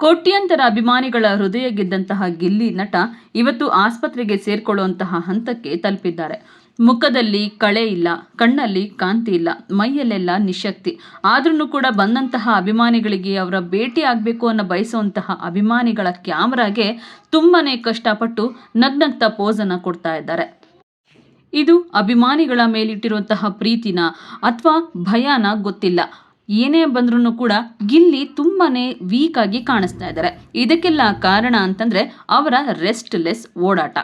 ಕೋಟ್ಯಾಂತರ ಅಭಿಮಾನಿಗಳ ಹೃದಯ ಗೆದ್ದಂತಹ ಗಿಲ್ಲಿ ನಟ ಇವತ್ತು ಆಸ್ಪತ್ರೆಗೆ ಸೇರ್ಕೊಳ್ಳುವಂತಹ ಹಂತಕ್ಕೆ ತಲುಪಿದ್ದಾರೆ. ಮುಖದಲ್ಲಿ ಕಳೆ ಇಲ್ಲ, ಕಣ್ಣಲ್ಲಿ ಕಾಂತಿ ಇಲ್ಲ, ಮೈಯಲ್ಲೆಲ್ಲ ನಿಶಕ್ತಿ. ಆದ್ರೂ ಕೂಡ ಬಂದಂತಹ ಅಭಿಮಾನಿಗಳಿಗೆ ಅವರ ಭೇಟಿ ಆಗಬೇಕು ಅನ್ನೋ ಬಯಸುವಂತಹ ಅಭಿಮಾನಿಗಳ ಕ್ಯಾಮ್ರಾಗೆ ತುಂಬಾನೇ ಕಷ್ಟಪಟ್ಟು ನಗ್ನಗ್ತ ಪೋಸನ್ನು ಕೊಡ್ತಾ ಇದ್ದಾರೆ. ಇದು ಅಭಿಮಾನಿಗಳ ಮೇಲಿಟ್ಟಿರುವಂತಹ ಪ್ರೀತಿನ ಅಥವಾ ಭಯನ ಗೊತ್ತಿಲ್ಲ. ಏನೇ ಬಂದ್ರೂ ಕೂಡ ಗಿಲ್ಲಿ ತುಂಬಾನೇ ವೀಕ್ ಆಗಿ ಕಾಣಿಸ್ತಾ ಇದ್ದಾರೆ ಇದಕ್ಕೆಲ್ಲ ಕಾರಣ ಅಂತಂದ್ರೆ ಅವರ ರೆಸ್ಟ್ಲೆಸ್ ಓಡಾಟ.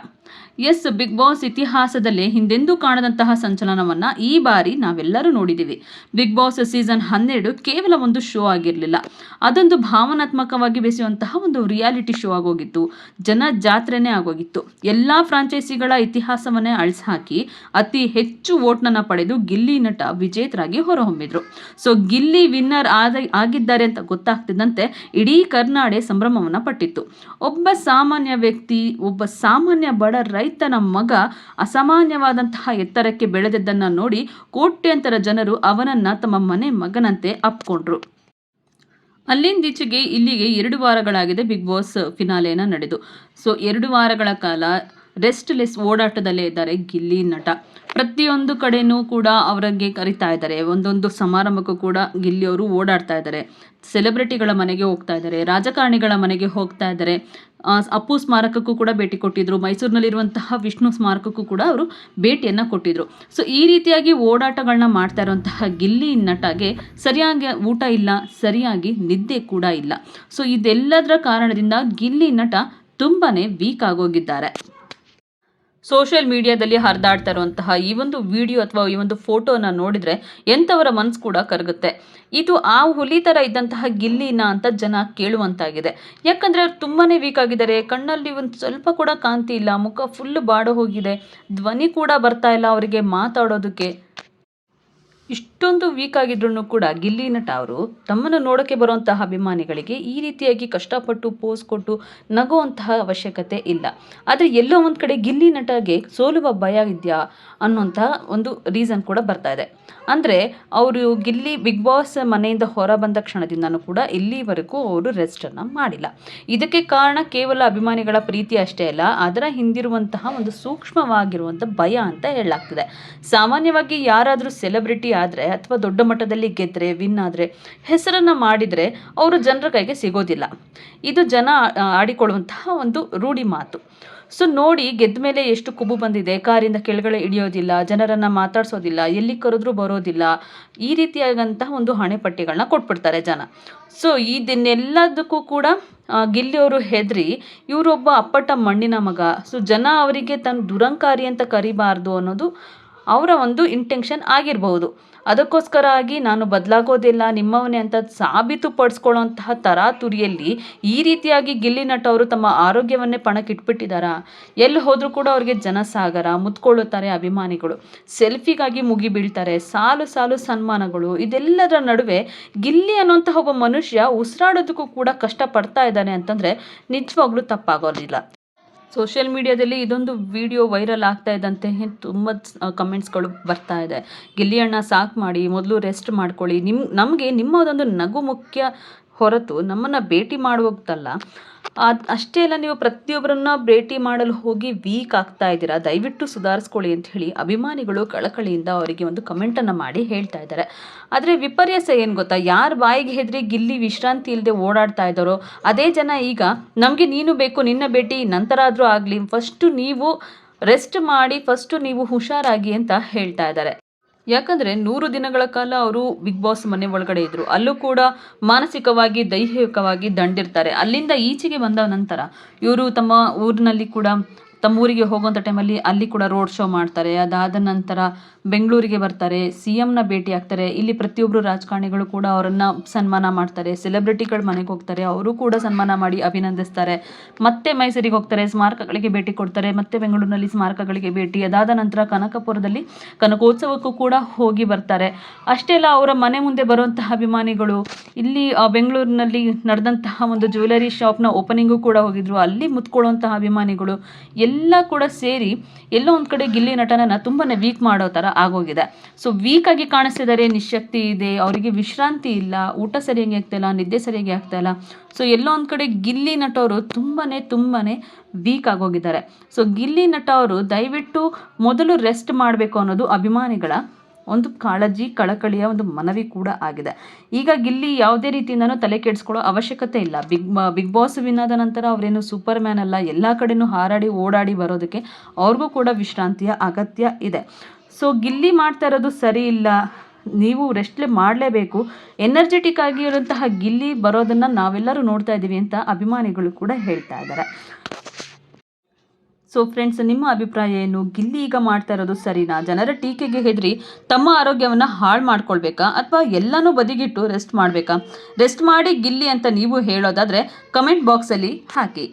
ಎಸ್, ಬಿಗ್ ಬಾಸ್ ಇತಿಹಾಸದಲ್ಲೇ ಹಿಂದೆಂದೂ ಕಾಣದಂತಹ ಸಂಚಲನವನ್ನ ಈ ಬಾರಿ ನಾವೆಲ್ಲರೂ ನೋಡಿದ್ದೀವಿ. ಬಿಗ್ ಬಾಸ್ ಸೀಸನ್ ಹನ್ನೆರಡು ಕೇವಲ ಒಂದು ಶೋ ಆಗಿರಲಿಲ್ಲ. ಅದೊಂದು ಭಾವನಾತ್ಮಕವಾಗಿ ಬೆಸೆಯುವಂತಹ ಒಂದು ರಿಯಾಲಿಟಿ ಶೋ ಆಗೋಗಿತ್ತು. ಜನ ಜಾತ್ರೆನೇ ಆಗೋಗಿತ್ತು. ಎಲ್ಲಾ ಫ್ರಾಂಚೈಸಿಗಳ ಇತಿಹಾಸವನ್ನೇ ಅಳಿಸಿ ಅತಿ ಹೆಚ್ಚು ವೋಟ್ನ ಪಡೆದು ಗಿಲ್ಲಿ ನಟ ವಿಜೇತರಾಗಿ ಹೊರಹೊಮ್ಮಿದ್ರು. ಸೊ, ಗಿಲ್ಲಿ ವಿನ್ನರ್ ಆಗಿದ್ದಾರೆ ಅಂತ ಗೊತ್ತಾಗ್ತಿದ್ದಂತೆ ಇಡೀ ಕರ್ನಾಡೆ ಸಂಭ್ರಮವನ್ನ ಪಟ್ಟಿತ್ತು. ಒಬ್ಬ ಸಾಮಾನ್ಯ ವ್ಯಕ್ತಿ, ಒಬ್ಬ ಸಾಮಾನ್ಯ ಬಡ ರೈತನ ಮಗ ಅಸಾಮಾನ್ಯವಾದಂತಹ ಎತ್ತರಕ್ಕೆ ಬೆಳೆದದ್ದನ್ನು ನೋಡಿ ಕೋಟ್ಯಂತರ ಜನರು ಅವನನ್ನ ತಮ್ಮ ಮನೆ ಮಗನಂತೆ ಅಪ್ಕೊಂಡ್ರು. ಅಲ್ಲಿಂದೀಚೆಗೆ ಇಲ್ಲಿಗೆ ಎರಡು ವಾರಗಳಾಗಿದೆ ಬಿಗ್ ಬಾಸ್ ಫಿನಾಲೆನ ನಡೆದು. ಸೊ, ಎರಡು ವಾರಗಳ ಕಾಲ ರೆಸ್ಟ್ಲೆಸ್ ಓಡಾಟದಲ್ಲೇ ಇದ್ದಾರೆ ಗಿಲ್ಲಿ ನಟ. ಪ್ರತಿಯೊಂದು ಕಡೆನೂ ಕೂಡ ಅವರಿಗೆ ಕರಿತಾ ಇದ್ದಾರೆ. ಒಂದೊಂದು ಸಮಾರಂಭಕ್ಕೂ ಕೂಡ ಗಿಲ್ಲಿ ಅವರು ಓಡಾಡ್ತಾ ಇದ್ದಾರೆ. ಸೆಲೆಬ್ರಿಟಿಗಳ ಮನೆಗೆ ಹೋಗ್ತಾ ಇದ್ದಾರೆ. ರಾಜಕಾರಣಿಗಳ ಮನೆಗೆ ಹೋಗ್ತಾ ಇದ್ದಾರೆ. ಅಪ್ಪು ಸ್ಮಾರಕಕ್ಕೂ ಕೂಡ ಭೇಟಿ ಕೊಟ್ಟಿದ್ದರು ಮೈಸೂರಿನಲ್ಲಿರುವಂತಹ ವಿಷ್ಣು ಸ್ಮಾರಕಕ್ಕೂ ಕೂಡ ಅವರು ಭೇಟಿಯನ್ನು ಕೊಟ್ಟಿದ್ದರು ಸೊ, ಈ ರೀತಿಯಾಗಿ ಓಡಾಟಗಳನ್ನ ಮಾಡ್ತಾ ಇರುವಂತಹ ಗಿಲ್ಲಿ ನಟಗೆ ಸರಿಯಾಗಿ ಊಟ ಇಲ್ಲ, ಸರಿಯಾಗಿ ನಿದ್ದೆ ಕೂಡ ಇಲ್ಲ. ಸೊ, ಇದೆಲ್ಲದರ ಕಾರಣದಿಂದ ಗಿಲ್ಲಿ ನಟ ತುಂಬಾ ವೀಕ್ ಆಗೋಗಿದ್ದಾರೆ. ಸೋಷಿಯಲ್ ಮೀಡಿಯಾದಲ್ಲಿ ಹರಿದಾಡ್ತಾ ಇರುವಂತಹ ಈ ಒಂದು ವಿಡಿಯೋ ಅಥವಾ ಈ ಒಂದು ಫೋಟೋನ ನೋಡಿದರೆ ಎಂಥವರ ಮನಸ್ಸು ಕೂಡ ಕರಗುತ್ತೆ. ಇದು ಆ ಹುಲಿ ಥರ ಇದ್ದಂತಹ ಗಿಲ್ಲಿನ ಅಂತ ಜನ ಕೇಳುವಂತಾಗಿದೆ. ಯಾಕಂದರೆ ಅವ್ರು ತುಂಬಾ ವೀಕ್ ಆಗಿದ್ದಾರೆ. ಕಣ್ಣಲ್ಲಿ ಒಂದು ಸ್ವಲ್ಪ ಕೂಡ ಕಾಂತಿ ಇಲ್ಲ ಮುಖ ಫುಲ್ ಬಾಡು ಹೋಗಿದೆ ಧ್ವನಿ ಕೂಡ ಬರ್ತಾ ಇಲ್ಲ ಅವರಿಗೆ ಮಾತಾಡೋದಕ್ಕೆ. ಇಷ್ಟೊಂದು ವೀಕ್ ಆಗಿದ್ರು ಕೂಡ ಗಿಲ್ಲಿ ನಟ ಅವರು ತಮ್ಮನ್ನು ನೋಡೋಕ್ಕೆ ಬರುವಂತಹ ಅಭಿಮಾನಿಗಳಿಗೆ ಈ ರೀತಿಯಾಗಿ ಕಷ್ಟಪಟ್ಟು ಪೋಸ್ ಕೊಟ್ಟು ನಗುವಂತಹ ಅವಶ್ಯಕತೆ ಇಲ್ಲ. ಆದರೆ ಎಲ್ಲೋ ಒಂದು ಕಡೆ ಗಿಲ್ಲಿ ನಟಗೆ ಸೋಲುವ ಭಯ ಇದೆಯಾ ಅನ್ನುವಂತಹ ಒಂದು ರೀಸನ್ ಕೂಡ ಬರ್ತಾ ಇದೆ. ಅಂದರೆ ಅವರು ಗಿಲ್ಲಿ ಬಿಗ್ ಬಾಸ್ ಮನೆಯಿಂದ ಹೊರ ಬಂದ ಕ್ಷಣದಿಂದನೂ ಕೂಡ ಇಲ್ಲಿವರೆಗೂ ಅವರು ರೆಸ್ಟನ್ನು ಮಾಡಿಲ್ಲ. ಇದಕ್ಕೆ ಕಾರಣ ಕೇವಲ ಅಭಿಮಾನಿಗಳ ಪ್ರೀತಿ ಅಷ್ಟೇ ಅಲ್ಲ, ಅದರ ಹಿಂದಿರುವಂತಹ ಒಂದು ಸೂಕ್ಷ್ಮವಾಗಿರುವಂಥ ಭಯ ಅಂತ ಹೇಳಲಾಗ್ತದೆ. ಸಾಮಾನ್ಯವಾಗಿ ಯಾರಾದರೂ ಸೆಲೆಬ್ರಿಟಿ ಆದರೆ ಅಥವಾ ದೊಡ್ಡ ಮಟ್ಟದಲ್ಲಿ ಗೆದ್ದರೆ ವಿನ್ ಆದರೆ ಹೆಸರನ್ನು ಮಾಡಿದರೆ ಅವರು ಜನರ ಕೈಗೆ ಸಿಗೋದಿಲ್ಲ. ಇದು ಜನ ಆಡಿಕೊಳ್ಳುವಂತಹ ಒಂದು ರೂಢಿ ಮಾತು. ಸೊ ನೋಡಿ ಗೆದ್ದ ಮೇಲೆ ಎಷ್ಟು ಕುಬು ಬಂದಿದೆ, ಕಾರಿಂದ ಕೆಳಗಡೆ ಇಳಿಯೋದಿಲ್ಲ, ಜನರನ್ನು ಮಾತಾಡ್ಸೋದಿಲ್ಲ, ಎಲ್ಲಿ ಕರೆದ್ರೂ ಬರೋದಿಲ್ಲ, ಈ ರೀತಿಯಾದಂತಹ ಒಂದು ಹಣೆಪಟ್ಟಿಗಳನ್ನ ಕೊಟ್ಬಿಡ್ತಾರೆ ಜನ. ಸೊ ಇದನ್ನೆಲ್ಲದಕ್ಕೂ ಕೂಡ ಗಿಲ್ಲಿಯವರು ಹೆದರಿ, ಇವರೊಬ್ಬ ಅಪ್ಪಟ ಮಣ್ಣಿನ ಮಗ. ಸೊ ಜನ ಅವರಿಗೆ ತನ್ನ ದುರಂಕಾರಿ ಅಂತ ಕರಿಬಾರ್ದು ಅನ್ನೋದು ಅವರ ಒಂದು ಇಂಟೆನ್ಷನ್ ಆಗಿರಬಹುದು. ಅದಕ್ಕೋಸ್ಕರ ಆಗಿ ನಾನು ಬದಲಾಗೋದಿಲ್ಲ, ನಿಮ್ಮವನೇ ಅಂತ ಸಾಬೀತು ಪಡಿಸ್ಕೊಳ್ಳೋಂತಹ ತರಾತುರಿಯಲ್ಲಿ ಈ ರೀತಿಯಾಗಿ ಗಿಲ್ಲಿ ನಟ ಅವರು ತಮ್ಮ ಆರೋಗ್ಯವನ್ನೇ ಪಣಕ್ಕಿಟ್ಬಿಟ್ಟಿದ್ದಾರಾ? ಎಲ್ಲಿ ಹೋದರೂ ಕೂಡ ಅವ್ರಿಗೆ ಜನಸಾಗರ ಮುತ್ಕೊಳ್ಳುತ್ತಾರೆ ಅಭಿಮಾನಿಗಳು. ಸೆಲ್ಫಿಗಾಗಿ ಮುಗಿ ಬೀಳ್ತಾರೆ, ಸಾಲು ಸಾಲು ಸನ್ಮಾನಗಳು. ಇದೆಲ್ಲದರ ನಡುವೆ ಗಿಲ್ಲಿ ಅನ್ನೋಂತಹ ಒಬ್ಬ ಮನುಷ್ಯ ಉಸಿರಾಡೋದಕ್ಕೂ ಕೂಡ ಕಷ್ಟಪಡ್ತಾ ಇದ್ದಾನೆ ಅಂತಂದರೆ ನಿಜವಾಗ್ಲೂ ತಪ್ಪಾಗೋದಿಲ್ಲ. ಸೋಷಿಯಲ್ ಮೀಡಿಯಾದಲ್ಲಿ ಇದೊಂದು ವಿಡಿಯೋ ವೈರಲ್ ಆಗ್ತಾ ಇದ್ದಂತೆ ತುಂಬ ಕಮೆಂಟ್ಸ್ಗಳು ಬರ್ತಾ ಇದೆ. ಗಿಲ್ಲಿ ಅಣ್ಣ ಸಾಕು ಮಾಡಿ, ಮೊದಲು ರೆಸ್ಟ್ ಮಾಡ್ಕೊಳ್ಳಿ. ನಿಮ್ಮ ನಮಗೆ ನಿಮ್ಮದೊಂದು ನಗು ಮುಖ್ಯ ಹೊರತು ನಮ್ಮನ್ನು ಭೇಟಿ ಮಾಡುವುದಲ್ಲ ಅದು ಅಷ್ಟೇ ಅಲ್ಲ, ನೀವು ಪ್ರತಿಯೊಬ್ಬರನ್ನ ಭೇಟಿ ಮಾಡಲು ಹೋಗಿ ವೀಕ್ ಆಗ್ತಾ ಇದ್ದೀರಾ? ದಯವಿಟ್ಟು ಸುಧಾರಿಸ್ಕೊಳ್ಳಿ ಅಂತ ಹೇಳಿ ಅಭಿಮಾನಿಗಳು ಕಳಕಳಿಯಿಂದ ಅವರಿಗೆ ಒಂದು ಕಮೆಂಟನ್ನು ಮಾಡಿ ಹೇಳ್ತಾ ಇದ್ದಾರೆ. ಆದರೆ ವಿಪರ್ಯಾಸ ಏನು ಗೊತ್ತಾ? ಯಾರ ಬಾಯಿಗೆ ಹೆದರಿ ಗಿಲ್ಲಿ ವಿಶ್ರಾಂತಿ ಇಲ್ಲದೆ ಓಡಾಡ್ತಾ ಇದ್ದಾರೋ, ಅದೇ ಜನ ಈಗ ನಮಗೆ ನೀನು ಬೇಕು, ನಿನ್ನ ಭೇಟಿ ನಂತರ ಆದರೂ ಆಗಲಿ ಫಸ್ಟು ನೀವು ರೆಸ್ಟ್ ಮಾಡಿ ಫಸ್ಟು ನೀವು ಹುಷಾರಾಗಿ ಅಂತ ಹೇಳ್ತಾ ಇದ್ದಾರೆ. ಯಾಕಂದರೆ ನೂರು ದಿನಗಳ ಕಾಲ ಅವರು ಬಿಗ್ ಬಾಸ್ ಮನೆ ಒಳಗಡೆ ಇದ್ದರು ಅಲ್ಲೂ ಕೂಡ ಮಾನಸಿಕವಾಗಿ, ದೈಹಿಕವಾಗಿ ದಂಡಿರ್ತಾರೆ. ಅಲ್ಲಿಂದ ಈಚೆಗೆ ಬಂದ ನಂತರ ಇವರು ತಮ್ಮ ಊರಿನಲ್ಲಿ ಕೂಡ, ತಮ್ಮ ಊರಿಗೆ ಹೋಗುವಂಥ ಟೈಮಲ್ಲಿ ಅಲ್ಲಿ ಕೂಡ ರೋಡ್ ಶೋ ಮಾಡ್ತಾರೆ. ಅದಾದ ನಂತರ ಬೆಂಗಳೂರಿಗೆ ಬರ್ತಾರೆ, ಸಿ ಎಮ್ನ ಭೇಟಿ ಆಗ್ತಾರೆ, ಇಲ್ಲಿ ಪ್ರತಿಯೊಬ್ಬರು ರಾಜಕಾರಣಿಗಳು ಕೂಡ ಅವರನ್ನು ಸನ್ಮಾನ ಮಾಡ್ತಾರೆ, ಸೆಲೆಬ್ರಿಟಿಗಳ ಮನೆಗೆ ಹೋಗ್ತಾರೆ, ಅವರು ಕೂಡ ಸನ್ಮಾನ ಮಾಡಿ ಅಭಿನಂದಿಸ್ತಾರೆ. ಮತ್ತೆ ಮೈಸೂರಿಗೆ ಹೋಗ್ತಾರೆ, ಸ್ಮಾರಕಗಳಿಗೆ ಭೇಟಿ ಕೊಡ್ತಾರೆ, ಮತ್ತೆ ಬೆಂಗಳೂರಿನಲ್ಲಿ ಸ್ಮಾರಕಗಳಿಗೆ ಭೇಟಿ, ಅದಾದ ನಂತರ ಕನಕಪುರದಲ್ಲಿ ಕನಕೋತ್ಸವಕ್ಕೂ ಕೂಡ ಹೋಗಿ ಬರ್ತಾರೆ. ಅಷ್ಟೇ ಅಲ್ಲ ಅವರ ಮನೆ ಮುಂದೆ ಬರುವಂತಹ ಅಭಿಮಾನಿಗಳು, ಇಲ್ಲಿ ಬೆಂಗಳೂರಿನಲ್ಲಿ ನಡೆದಂತಹ ಒಂದು ಜ್ಯುವೆಲರಿ ಶಾಪ್ನ ಓಪನಿಂಗು ಕೂಡ ಹೋಗಿದ್ರು, ಅಲ್ಲಿ ಮುತ್ಕೊಳ್ಳುವಂತಹ ಅಭಿಮಾನಿಗಳು, ಎಲ್ಲ ಕೂಡ ಸೇರಿ, ಎಲ್ಲೋ ಒಂದು ಕಡೆ ಗಿಲ್ಲಿ ನಟನನ್ನು ತುಂಬಾ ವೀಕ್ ಮಾಡೋ ಥರ ಆಗೋಗಿದೆ. ಸೊ ವೀಕಾಗಿ ಕಾಣಿಸ್ತಿದ್ದಾರೆ ನಿಶಕ್ತಿ ಇದೆ, ಅವರಿಗೆ ವಿಶ್ರಾಂತಿ ಇಲ್ಲ, ಊಟ ಸರಿಯಾಗಿ ಆಗ್ತಾಯಿಲ್ಲ ನಿದ್ದೆ ಸರಿಯಾಗಿ ಆಗ್ತಾಯಿಲ್ಲ ಸೊ ಎಲ್ಲೋ ಒಂದು ಕಡೆ ಗಿಲ್ಲಿ ನಟ ಅವರು ತುಂಬಾ ತುಂಬಾ ವೀಕ್ ಆಗೋಗಿದ್ದಾರೆ ಸೊ ಗಿಲ್ಲಿ ನಟ ಅವರು ದಯವಿಟ್ಟು ಮೊದಲು ರೆಸ್ಟ್ ಮಾಡಬೇಕು ಅನ್ನೋದು ಅಭಿಮಾನಿಗಳ ಒಂದು ಕಾಳಜಿ, ಕಳಕಳಿಯ ಒಂದು ಮನವಿ ಕೂಡ ಆಗಿದೆ. ಈಗ ಗಿಲ್ಲಿ ಯಾವುದೇ ರೀತಿಯಿಂದನೂ ತಲೆ ಕೆಡಿಸ್ಕೊಳ್ಳೋ ಅವಶ್ಯಕತೆ ಇಲ್ಲ. ಬಿಗ್ ಬಿಗ್ ಬಾಸ್ ವಿನ್ನಾದ ನಂತರ ಅವರೇನು ಸೂಪರ್ ಮ್ಯಾನ್ ಅಲ್ಲ, ಎಲ್ಲ ಕಡೆನೂ ಹಾರಾಡಿ, ಓಡಾಡಿ ಬರೋದಕ್ಕೆ ಅವ್ರಿಗೂ ಕೂಡ ವಿಶ್ರಾಂತಿಯ ಅಗತ್ಯ ಇದೆ. ಸೊ ಗಿಲ್ಲಿ ಮಾಡ್ತಾ ಇರೋದು ಸರಿ ಇಲ್ಲ. ನೀವು ರೆಸ್ಟ್ಲೆ ಮಾಡಲೇಬೇಕು. ಎನರ್ಜೆಟಿಕ್ ಆಗಿರುವಂತಹ ಗಿಲ್ಲಿ ಬರೋದನ್ನು ನಾವೆಲ್ಲರೂ ನೋಡ್ತಾ ಇದ್ದೀವಿ ಅಂತ ಅಭಿಮಾನಿಗಳು ಕೂಡ ಹೇಳ್ತಾ ಇದ್ದಾರೆ. ಸೊ ಫ್ರೆಂಡ್ಸ್ ನಿಮ್ಮ ಅಭಿಪ್ರಾಯ ಏನು? ಗಿಲ್ಲಿ ಈಗ ಮಾಡ್ತಾ ಇರೋದು ಸರಿನಾ? ಜನರ ಟೀಕೆಗೆ ಹೆದರಿ ತಮ್ಮ ಆರೋಗ್ಯವನ್ನು ಹಾಳು ಮಾಡ್ಕೊಳ್ಬೇಕಾ? ಅಥವಾ ಎಲ್ಲನೂ ಬದಿಗಿಟ್ಟು ರೆಸ್ಟ್ ಮಾಡಬೇಕಾ? ರೆಸ್ಟ್ ಮಾಡಿ ಗಿಲ್ಲಿ ಅಂತ ನೀವು ಹೇಳೋದಾದರೆ ಕಮೆಂಟ್ ಬಾಕ್ಸಲ್ಲಿ ಹಾಕಿ.